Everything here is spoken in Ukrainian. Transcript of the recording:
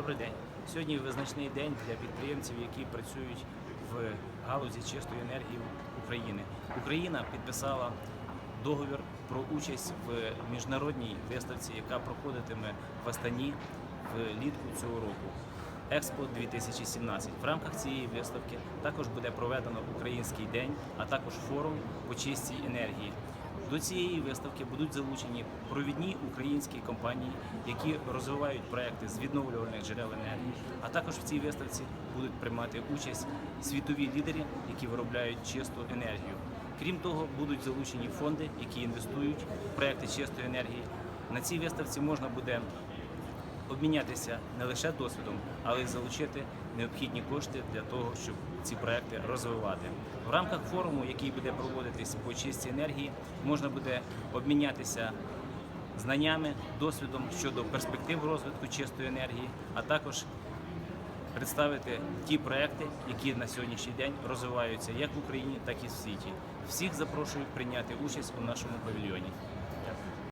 Добрий день. Сьогодні визначний день для підприємців, які працюють в галузі чистої енергії України. Україна підписала договір про участь в міжнародній виставці, яка проходитиме в Астані влітку цього року. Експо 2017. В рамках цієї виставки також буде проведено Український день, а також форум по чистій енергії. До цієї виставки будуть залучені провідні українські компанії, які розвивають проекти з відновлювальних джерел енергії. А також в цій виставці будуть приймати участь світові лідери, які виробляють чисту енергію. Крім того, будуть залучені фонди, які інвестують в проекти чистої енергії. На цій виставці можна буде обмінятися не лише досвідом, але й залучити необхідні кошти для того, щоб ці проекти розвивати. В рамках форуму, який буде проводитись по чистій енергії, можна буде обмінятися знаннями, досвідом щодо перспектив розвитку чистої енергії, а також представити ті проекти, які на сьогоднішній день розвиваються як в Україні, так і в світі. Всіх запрошую прийняти участь у нашому павільйоні.